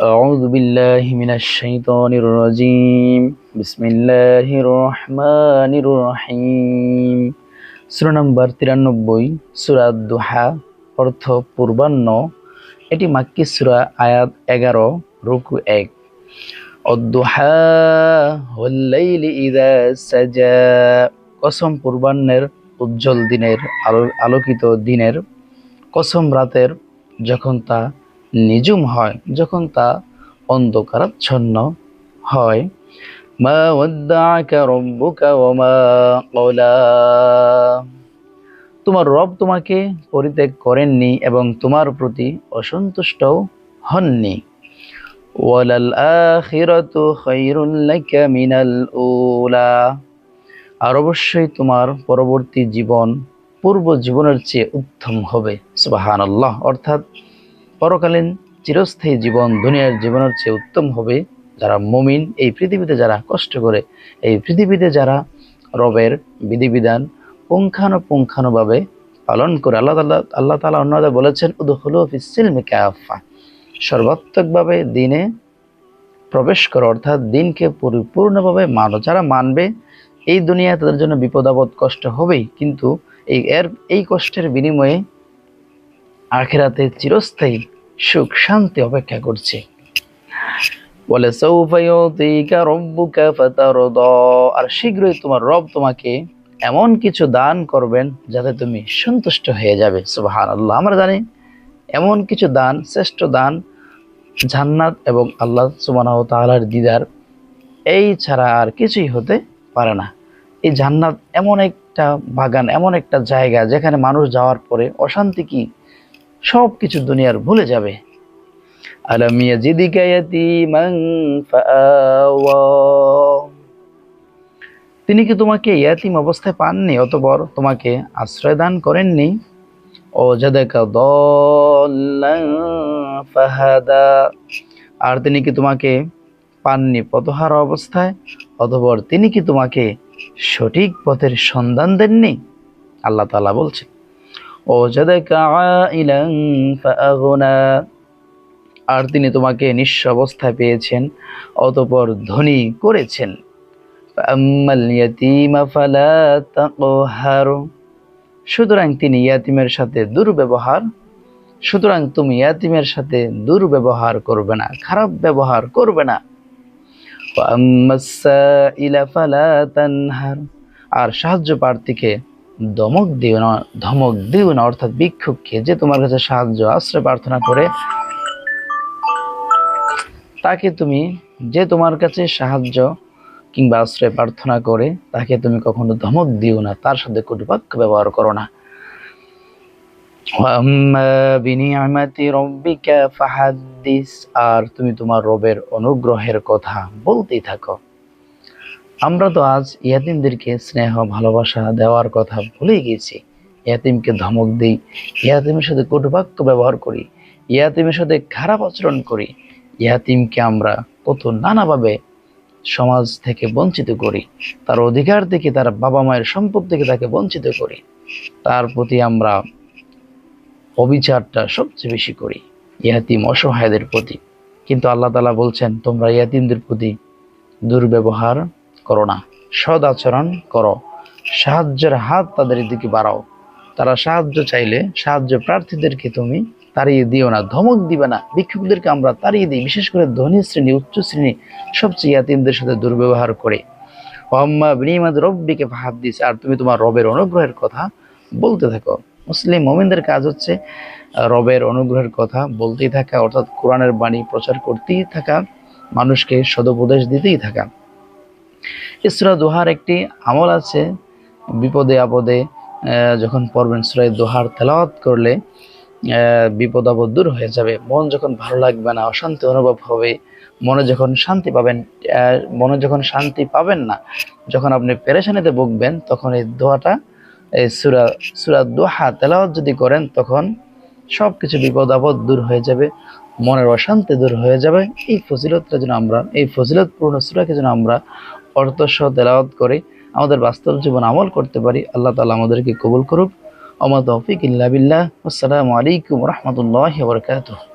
أعوذ بالله من الشيطان الرجيم بسم الله الرحمن الرحيم সূরা নম্বর তিরানব্বই সূরা দুহা অর্থ পূর্বাহ্ন এটি মাক্কি সূরা আয়াত এগারো রুকু এক অদ্দুহা ওয়াল্লাইলি ইযা সাজা কসম পূর্বাহ্নের উজ্জ্বল দিনের আলো আলোকিত দিনের কসম রাতের যখন তা নিজুম হয়, যখন তা অন্ধকারাচ্ছন্ন হয়। মা তোমার রব তোমাকে পরিত্যাগ করেননি এবং তোমার প্রতি অসন্তুষ্টও হননি। আর অবশ্যই তোমার পরবর্তী জীবন পূর্ব জীবনের চেয়ে উত্তম হবে, সুবহানাল্লাহ। অর্থাৎ পরকালীন চিরস্থায়ী জীবন দুনিয়ার জীবনের চেয়ে উত্তম হবে যারা মমিন। এই পৃথিবীতে যারা কষ্ট করে, এই পৃথিবীতে যারা রবের বিধিবিধান পুঙ্খানুপুঙ্খানুভাবে পালন করে, আল্লাহ তাল্লাহ আল্লাহ তালা অন্যদা বলেছেন উদুল ফিসিলমি কাফা সর্বাত্মকভাবে দিনে প্রবেশ করো, অর্থাৎ দিনকে পরিপূর্ণভাবে মানো। যারা মানবে, এই দুনিয়ায় তাদের জন্য বিপদ আপদ কষ্ট হবেই, কিন্তু এই এর, এই কষ্টের বিনিময়ে আখেরাতে চিরস্থায়ী সুখ, শান্তি অপেক্ষা করছে। বলে আর শীঘ্রই তোমার রব তোমাকে এমন কিছু দান করবেন যাতে তুমি সন্তুষ্ট হয়ে যাবে। সুবহানাল্লাহ। আমরা জানি এমন কিছু দান, শ্রেষ্ঠ দান জান্নাত এবং আল্লাহ ওয়া দিদার এই ছাড়া আর কিছুই হতে পারে না। এই জান্নাত এমন একটা বাগান, এমন একটা জায়গা যেখানে মানুষ যাওয়ার পরে অশান্তি কি সব কিছু দুনিয়ার ভুলে যাবে। তিনি কি তোমাকে ইয়াতিম অবস্থায় পাননি অতবর তোমাকে আশ্রয় দান করেননি? ও ফাহাদা। আর তিনি কি তোমাকে পাননি পথহারা অবস্থায় অতবর তিনি কি তোমাকে সঠিক পথের সন্ধান দেননি? আল্লাহ তালা বলছেন আর তিনি তোমাকে নিঃস্ব অবস্থায় পেয়েছেন, অতপর ধনী করেছেন। সুতরাং তিনি ইয়াতিমের সাথে দুর্ব্যবহার, সুতরাং তুমি ইয়াতিমের সাথে দুর্ব্যবহার করবে না, খারাপ ব্যবহার করবে না। আর সাহায্য প্রার্থীকে দমক দিও না, ধমক দিও না, অর্থাৎ ভিক্ষুককে যে তোমার কাছে সাহায্য, আশ্রয়, প্রার্থনা করে, তাকে তুমি যে তোমার কাছে সাহায্য কিংবা আশ্রয়, প্রার্থনা করে, তাকে তুমি কখনো ধমক দিও না, তার সাথে কটুবাক্য ব্যবহার করো না। আর তুমি তোমার রবের অনুগ্রহের কথা বলতেই থাকো। আমরা তো আজ ইয়াতিমদেরকে স্নেহ, ভালোবাসা দেওয়ার কথা ভুলে গেছি ইয়াতিমকে ধমক দিই, ইয়াতিমের সাথে কটুবাক্য ব্যবহার করি, ইয়াতিমের সাথে খারাপ আচরণ করি। ইয়াতিমকে আমরা কত নানাভাবে সমাজ থেকে বঞ্চিত করি, তার অধিকার থেকে, তার বাবা মায়ের সম্পদ থেকে তাকে বঞ্চিত করি। তার প্রতি আমরা অবিচারটা সবচেয়ে বেশি করি, ইয়াতিম অসহায়দের প্রতি। কিন্তু আল্লাহ তালা বলছেন, তোমরা ইয়াতিমদের প্রতি দুর্ব্যবহার করো না। সদ আচরণ করো। সাহায্যের হাত তাদের দিকে বাড়াও। তারা সাহায্য চাইলে সাহায্য প্রার্থীদেরকে তুমি তাড়িয়ে দিও না, ধমক দিবে না। ভিক্ষুকদেরকে আমরা তাড়িয়ে দিই, বিশেষ করে ধনী শ্রেণি, উচ্চ শ্রেণি, সবচেয়ে ইয়াতিমদের সাথে দুর্ব্যবহার করে। ওয়াম্মা বিনিমাদ রব্বিকে ফাহাদ্দিস আর তুমি তোমার রবের অনুগ্রহের কথা বলতে থাকো। মুসলিম মোমিনদের কাজ হচ্ছে রবের অনুগ্রহের কথা বলতেই থাকা, অর্থাৎ কোরআনের বাণী প্রচার করতেই থাকা, মানুষকে সদুপদেশ দিতেই থাকা। ইসরা দোহার একটি আমল আছে, বিপদে আপদে যখন পড়বেন সুরাই দোহার তেলাওয়াত করলে বিপদ আপদ দূর হয়ে যাবে। মন যখন ভালো লাগবে না, অশান্তি অনুভব হবে, মনে যখন শান্তি পাবেন মনে যখন শান্তি পাবেন না, যখন আপনি পেরেশানিতে ভুগবেন, তখন এই দোয়াটা, এই সুরা সুরা দোহা তেলাওয়াত যদি করেন, তখন সব কিছু বিপদ আপদ দূর হয়ে যাবে। মনের অশান্তি দূর হয়ে যাবে। এই ফজিলতটা যেন আমরা, এই ফজিলতপূর্ণ সুরাকে যেন আমরা অর্থসহ তেলাওয়াত করে আমাদের বাস্তব জীবন আমল করতে পারি, আল্লাহ তালা আমাদেরকে কবুল করুক। আমার তৌফিক ইল্লা বিল্লাহ। আসসালামু আলাইকুম রহমতুল্লাহ বরকাতুহ।